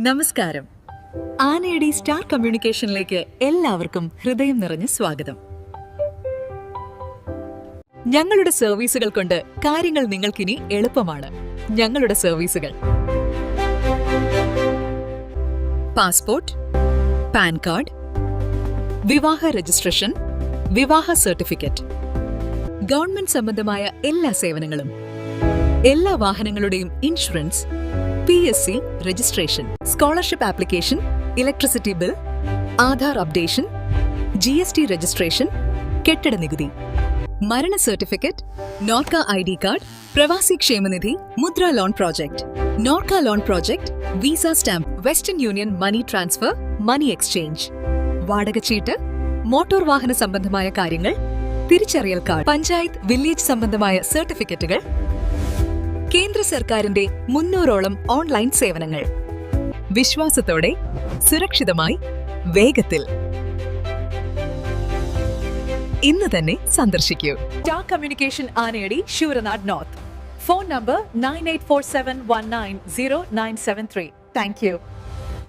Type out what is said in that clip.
നമസ്കാരം. ആനയടി സ്റ്റാർ കമ്മ്യൂണിക്കേഷനിലേക്ക് എല്ലാവർക്കും ഹൃദയം നിറഞ്ഞ സ്വാഗതം. ഞങ്ങളുടെ സർവീസുകൾ കൊണ്ട് കാര്യങ്ങൾ നിങ്ങൾക്കിനി എളുപ്പമാണ്. ഞങ്ങളുടെ സർവീസുകൾ. പാസ്പോർട്ട് പാൻ കാർഡ് വിവാഹ രജിസ്ട്രേഷൻ വിവാഹ സർട്ടിഫിക്കറ്റ് ഗവൺമെന്റ് സംബന്ധമായ എല്ലാ സേവനങ്ങളും എല്ലാ വാഹനങ്ങളുടെയും insurance P S C registration scholarship application electricity bill Aadhaar updation G S T registration കെട്ടിട നികുതി മരണ certificate Norka I D card പ്രവാസി ക്ഷേമനിധി Mudra loan project Norka loan project visa stamp Western Union money transfer money exchange വാടക വാടകച്ചീട്ട് motor വാഹന സംബന്ധമായ കാര്യങ്ങൾ തിരിച്ചറിയൽ കാർഡ് പഞ്ചായത്ത് വില്ലേജ് സംബന്ധമായ സർട്ടിഫിക്കറ്റുകൾ കേന്ദ്ര സർക്കാരിന്റെ മുന്നൂറോളം ഓൺലൈൻ സേവനങ്ങൾ. വിശ്വാസത്തോടെ സുരക്ഷിതമായി വേഗത്തിൽ. ഇന്ന് തന്നെ സന്ദർശിക്കൂ. Star Communication Anayadi Sooranad North. Phone number nine eight four seven one nine zero nine seven three. Thank you.